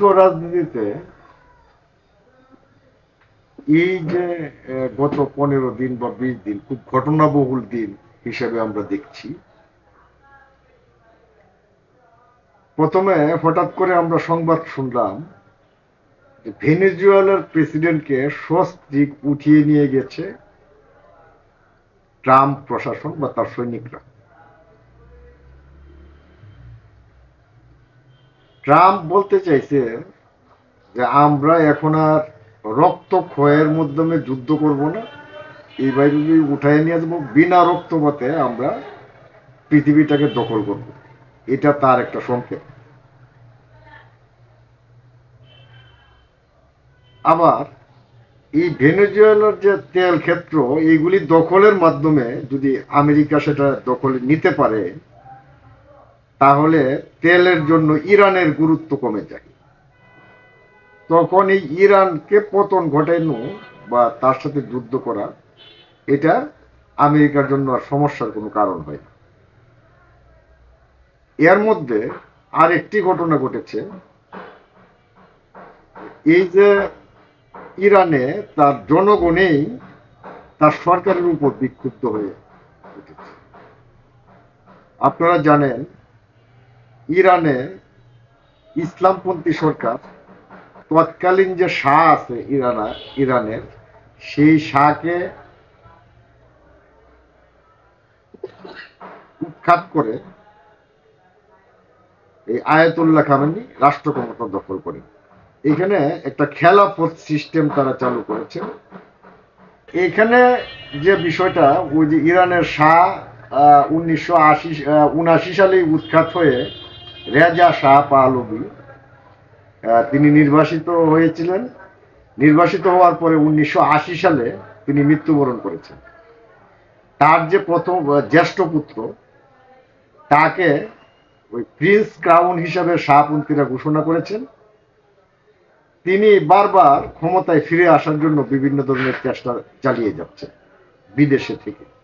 বিশ্ব রাজনীতিতে এই যে গত পনেরো দিন বা বিশ দিন খুব ঘটনাবহুল দিন হিসেবে আমরা দেখছি। প্রথমে হঠাৎ করে আমরা সংবাদ শুনলাম যে ভেনেজুয়েলার প্রেসিডেন্টকে সস্ত্রিক উঠিয়ে নিয়ে গেছে ট্রাম্প প্রশাসন বা তার সৈনিকরা। ট্রাম্প বলতে চাইছে যে আমরা এখন আর রক্ত ক্ষয়ের মাধ্যমে যুদ্ধ করব না। এইভাবে যদি উঠায় নিয়ে আসব, বিনা রক্তপাতে আমরা পৃথিবীটাকে দখল করব। এটা তার একটা সংকেত। আবার এই ভেনেজুয়েলার যে তেল ক্ষেত্র, এইগুলি দখলের মাধ্যমে যদি আমেরিকা সেটা দখলে নিতে পারে তাহলে তেলের জন্য ইরানের গুরুত্ব কমে যায়। তখন এই ইরানকে পতন ঘটানো বা তার সাথে যুদ্ধ করা, এটা আমেরিকার জন্য আর সমস্যার কোনো কারণ হয় না। এর মধ্যে আরেকটি ঘটনা ঘটেছে। এই যে ইরানে তার জনগণেই তার সরকারের উপর বিক্ষুব্ধ হয়ে উঠেছে। আপনারা জানেন ইরানে ইসলামপন্থী সরকার তৎকালীন যে শাহ আছে ইরানা, ইরানের, সেই শাহকে উৎখাত করে এই আয়াতুল্লাহ খামেনি রাষ্ট্র ক্ষমতা দখল করেন এখানে একটা খেলাফত সিস্টেম তারা চালু করেছে। এখানে যে বিষয়টা, ওই যে ইরানের শাহ উনিশশো আশি উনআশি সালে উৎখাত হয়ে রেজা শাহ পাহলবি আহ, তিনি নির্বাসিত হয়েছিলেন। নির্বাসিত হওয়ার পরে উনিশশো আশি সালে তিনি মৃত্যুবরণ করেছেন। তার যে প্রথম জ্যেষ্ঠ পুত্র তাকে ওই প্রিন্স ক্রাউন হিসাবে শাহপন্থীরা ঘোষণা করেছেন। তিনি বারবার ক্ষমতায় ফিরে আসার জন্য বিভিন্ন ধরনের চেষ্টা চালিয়ে যাচ্ছে বিদেশে থেকে।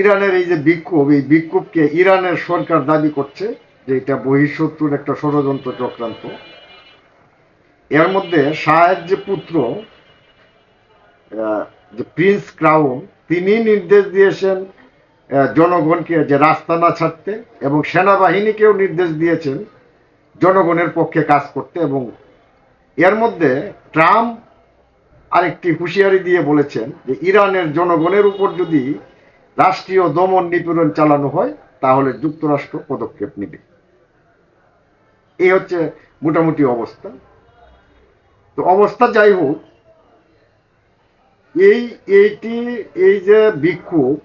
ইরানের এই যে বিক্ষোভ, এই বিক্ষোভকে ইরানের সরকার দাবি করছে যে এটা বহিঃশত্রুর একটা ষড়যন্ত্র চক্রান্ত। এর মধ্যে শাহের যে পুত্র যে প্রিন্স ক্রাউন, তিনি নির্দেশ দিয়েছেন জনগণকে যে রাস্তা না ছাড়তে এবং সেনাবাহিনীকেও নির্দেশ দিয়েছেন জনগণের পক্ষে কাজ করতে এবং এর মধ্যে ট্রাম্প আরেকটি হুঁশিয়ারি দিয়ে বলেছেন যে ইরানের জনগণের উপর যদি রাষ্ট্রীয় দমন নিপীড়ন চালানো হয়, তাহলে যুক্তরাষ্ট্র পদক্ষেপ নেবে। এই হচ্ছে মোটামুটি অবস্থা। তো অবস্থা যাই হোক, এই, এইটি, এই যে বিক্ষোভ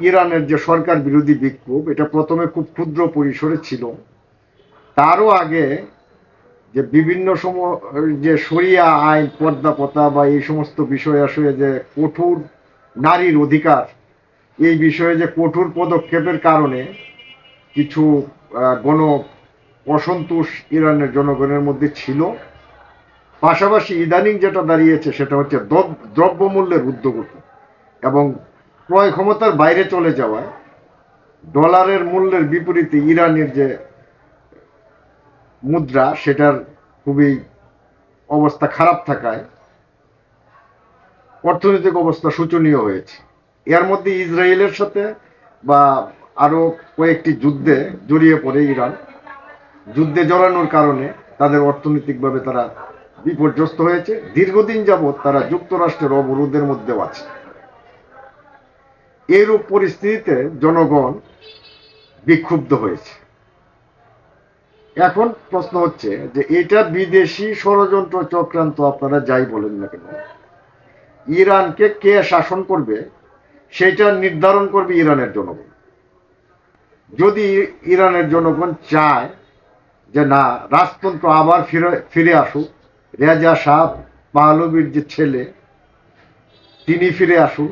ইরানের যে সরকার বিরোধী বিক্ষোভ, এটা প্রথমে খুব ক্ষুদ্র পরিসরে ছিল। তারও আগে যে বিভিন্ন সময়, যে সরিয়া আইন পর্দা পতা বা এই সমস্ত বিষয় আসলে যে কঠোর নারীর অধিকার এই বিষয়ে যে কঠোর পদক্ষেপের কারণে কিছু গণ অসন্তোষ ইরানের জনগণের মধ্যে ছিল। পাশাপাশি ইদানিং যেটা দাঁড়িয়েছে সেটা হচ্ছে দ্রব- দ্রব্যমূল্যের উদ্যোগতি এবং ক্রয় ক্ষমতার বাইরে চলে যাওয়ায় ডলারের মূল্যের বিপরীতে ইরানের যে মুদ্রা সেটার খুবই অবস্থা খারাপ থাকায় অর্থনৈতিক অবস্থা শোচনীয় হয়েছে। এর মধ্যে ইসরায়েলের সাথে বা আরও কয়েকটি যুদ্ধে জড়িয়ে পড়ে ইরান। যুদ্ধে জড়ানোর কারণে তাদের অর্থনৈতিকভাবে তারা বিপর্যস্ত হয়েছে। দীর্ঘদিন যাবৎ তারা যুক্তরাষ্ট্রের অবরোধের মধ্যেও আছে। এরূপ পরিস্থিতিতে জনগণ বিক্ষুব্ধ হয়েছে। এখন প্রশ্ন হচ্ছে যে এটা বিদেশি ষড়যন্ত্র চক্রান্ত আপনারা যাই বলেন না কেন? ইরানকে কে শাসন করবে? সেটা নির্ধারণ করবে ইরানের জনগণ। যদি ইরানের জনগণ চায় যে না, রাজতন্ত্র আবার ফিরে ফিরে আসুক, রেজা শাহ পাহলবির যে ছেলে, তিনি ফিরে আসুন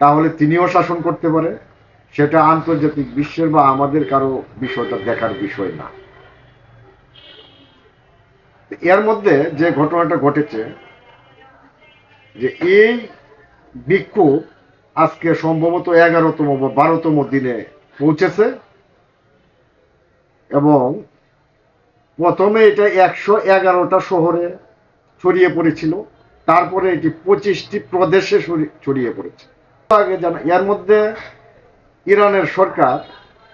তাহলে তিনিও শাসন করতে পারে। সেটা আন্তর্জাতিক বিশ্বের বা আমাদের কারও বিষয়টা দেখার বিষয় না। এর মধ্যে যে ঘটনাটা ঘটেছে, যে এই বিক্ষোভ আজকে সম্ভবত এগারোতম বা বারোতম দিনে পৌঁছেছে। এবং প্রথমে এটা একশো এগারোটা শহরে ছড়িয়ে পড়েছিল। তারপরে এটি পঁচিশটি প্রদেশে ছড়িয়ে পড়েছে। আগে জানা এর মধ্যে ইরানের সরকার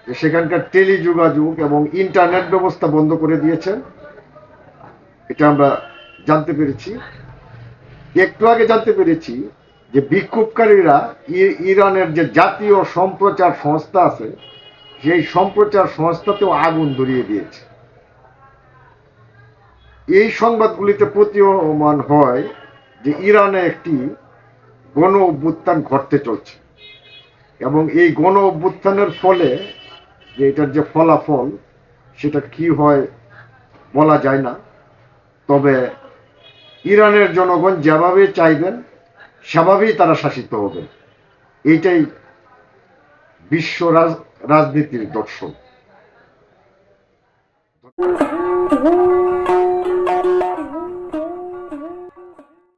সেখানকার টেলিযোগাযোগ এবং ইন্টারনেট ব্যবস্থা বন্ধ করে দিয়েছেন। এটা আমরা জানতে পেরেছি। একটু আগে জানতে পেরেছি যে বিক্ষোভকারীরা ইরানের যে জাতীয় সম্প্রচার সংস্থা আছে, সেই সম্প্রচার সংস্থাতেও আগুন ধরিয়ে দিয়েছে। এই সংবাদগুলিতে প্রতীয়মান হয় যে ইরানে একটি গণ অভ্যুত্থান ঘটতে চলছে। এবং এই গণ অভ্যুত্থানের ফলে যে এটার যে ফলাফল, সেটা কি হয় বলা যায় না। তবে ইরানের জনগণ যেভাবে চাইবেন সেভাবেই তারা শাসিত হবে। এটাই বিশ্ব রাজ- রাজনীতির দর্শন।